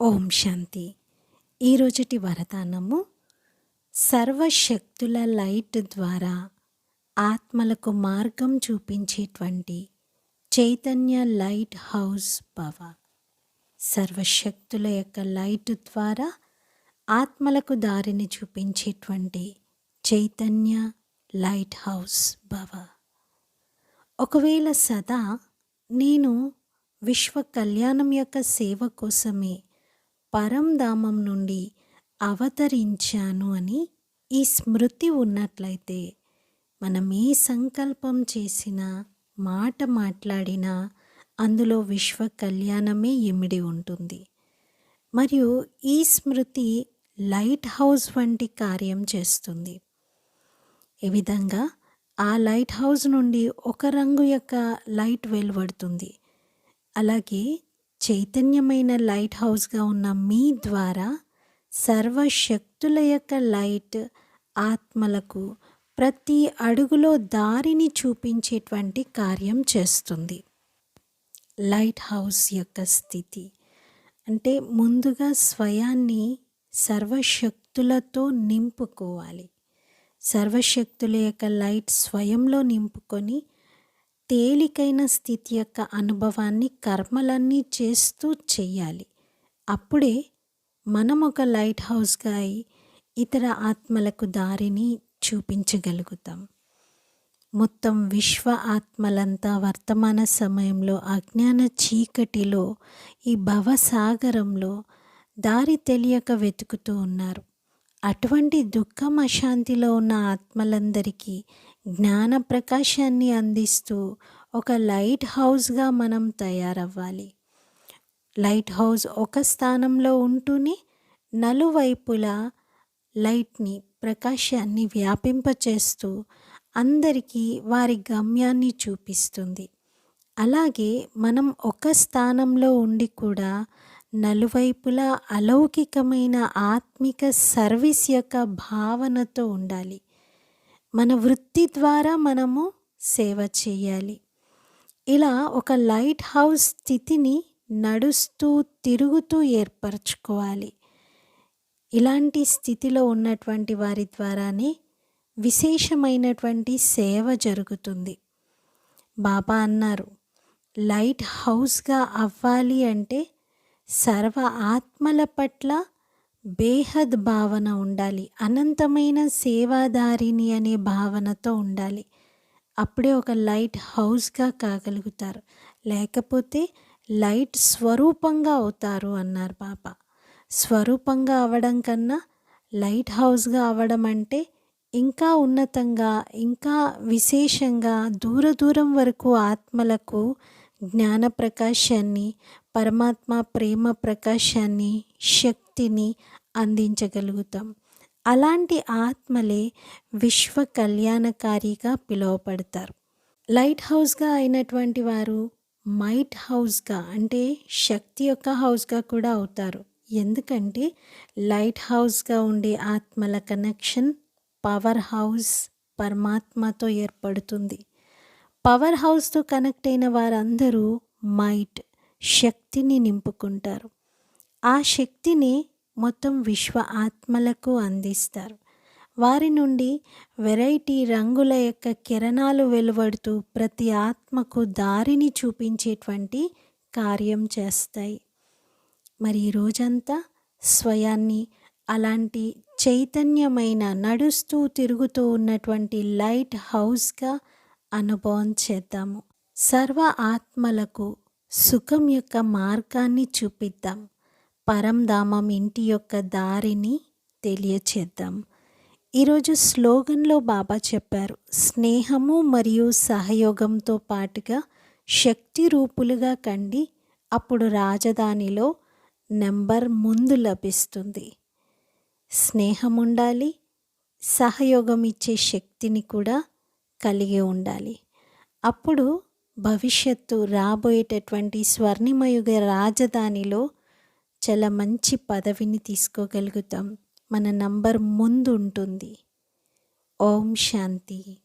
ఓం శాంతి. ఈరోజటి వరదానము సర్వశక్తుల లైట్ ద్వారా ఆత్మలకు మార్గం చూపించేటువంటి చైతన్య లైట్ హౌస్ భవ. సర్వశక్తుల యొక్క లైట్ ద్వారా ఆత్మలకు దారిని చూపించేటువంటి చైతన్య లైట్ హౌస్ భవ. ఒకవేళ సదా నేను విశ్వ కళ్యాణం యొక్క సేవ కోసమే పరంధామం నుండి అవతరించాను అని ఈ స్మృతి ఉన్నట్లయితే మనం ఏ సంకల్పం చేసినా మాట మాట్లాడినా అందులో విశ్వ కళ్యాణమే ఇమిడి ఉంటుంది. మరియు ఈ స్మృతి లైట్ హౌస్ వంటి కార్యం చేస్తుంది. ఈ విధంగా ఆ లైట్ హౌస్ నుండి ఒక రంగు యొక్క లైట్ వెలువడుతుంది. అలాగే చైతన్యమైన లైట్ హౌస్గా ఉన్న మీ ద్వారా సర్వశక్తుల యొక్క లైట్ ఆత్మలకు ప్రతి అడుగులో దారిని చూపించేటువంటి కార్యం చేస్తుంది. లైట్ హౌస్ యొక్క స్థితి అంటే ముందుగా స్వయాన్ని సర్వశక్తులతో నింపుకోవాలి. సర్వశక్తుల యొక్క లైట్ స్వయంలో నింపుకొని తేలికైన స్థితి యొక్క అనుభవాన్ని కర్మలన్నీ చేస్తూ చెయ్యాలి. అప్పుడే మనం ఒక లైట్ హౌస్గా అయి ఇతర ఆత్మలకు దారిని చూపించగలుగుతాం. మొత్తం విశ్వ ఆత్మలంతా వర్తమాన సమయంలో అజ్ఞాన చీకటిలో ఈ భవసాగరంలో దారి తెలియక వెతుకుతూ ఉన్నారు. అటువంటి దుఃఖం అశాంతిలో ఉన్న ఆత్మలందరికీ జ్ఞాన ప్రకాశాన్ని అందిస్తూ ఒక లైట్ హౌస్గా మనం తయారవ్వాలి. లైట్ హౌస్ ఒక స్థానంలో ఉంటూనే నలువైపులా లైట్ని ప్రకాశాన్ని వ్యాపింపచేస్తూ అందరికీ వారి గమ్యాన్ని చూపిస్తుంది. అలాగే మనం ఒక స్థానంలో ఉండి కూడా నలువైపులా అలౌకికమైన ఆత్మిక సర్వీస్ యొక్క భావనతో ఉండాలి. మన వృత్తి ద్వారా మనము సేవ చేయాలి. ఇలా ఒక లైట్ హౌస్ స్థితిని నడుస్తూ తిరుగుతూ ఏర్పరచుకోవాలి. ఇలాంటి స్థితిలో ఉన్నటువంటి వారి ద్వారానే విశేషమైనటువంటి సేవ జరుగుతుంది. బాబా అన్నారు లైట్ హౌస్గా అవ్వాలి అంటే సర్వ ఆత్మల పట్ల బేహద్ భావన ఉండాలి. అనంతమైన సేవాదారిని అనే భావనతో ఉండాలి. అప్పుడే ఒక లైట్ హౌస్గా కాగలుగుతారు. లేకపోతే లైట్ స్వరూపంగా అవుతారు అన్నారు బాబా స్వరూపంగా అవ్వడం కన్నా లైట్ హౌస్గా అవ్వడం అంటే ఇంకా ఉన్నతంగా ఇంకా విశేషంగా దూర దూరం వరకు ఆత్మలకు జ్ఞాన ప్రకాశాన్ని పరమాత్మ ప్రేమ ప్రకాశాన్ని శక్తిని అందించగలుగుతాం. అలాంటి ఆత్మలే విశ్వ కళ్యాణకారిగా పిలువపడతారు లైట్ హౌస్గా అయినటువంటి వారు మైట్ హౌస్గా అంటే శక్తి యొక్క హౌస్గా కూడా అవుతారు. ఎందుకంటే లైట్ హౌస్గా ఉండే ఆత్మల కనెక్షన్ పవర్ హౌస్ పరమాత్మతో ఏర్పడుతుంది. పవర్ హౌస్తో కనెక్ట్ అయిన వారందరూ మైట్ శక్తిని నింపుకుంటారు. ఆ శక్తిని మొత్తం విశ్వ ఆత్మలకు అందిస్తారు. వారి నుండి వెరైటీ రంగుల యొక్క కిరణాలు వెలువడుతూ ప్రతి ఆత్మకు దారిని చూపించేటువంటి కార్యం చేస్తాయి. మరి రోజంతా స్వయాన్ని అలాంటి చైతన్యమైన నడుస్తూ తిరుగుతూ ఉన్నటువంటి లైట్ హౌస్గా అనుభవం చేద్దాము. సర్వ ఆత్మలకు సుఖం యొక్క మార్గాన్ని చూపిద్దాం. పరంధామం ఇంటి యొక్క దారిని తెలియచేద్దాం. ఈరోజు స్లోగన్లో బాబా చెప్పారు స్నేహము మరియు సహయోగంతో పాటుగా శక్తి రూపులుగా కండి అప్పుడు రాజధానిలో నెంబర్ ముందు లభిస్తుంది. స్నేహం ఉండాలి సహయోగం ఇచ్చే శక్తిని కూడా కలిగి ఉండాలి. అప్పుడు భవిష్యత్తు రాబోయేటటువంటి స్వర్ణిమయుగ రాజధానిలో చాలా మంచి పదవిని తీసుకోగలుగుతాం. మన నంబర్ ముందు ఉంటుంది. ఓం శాంతి.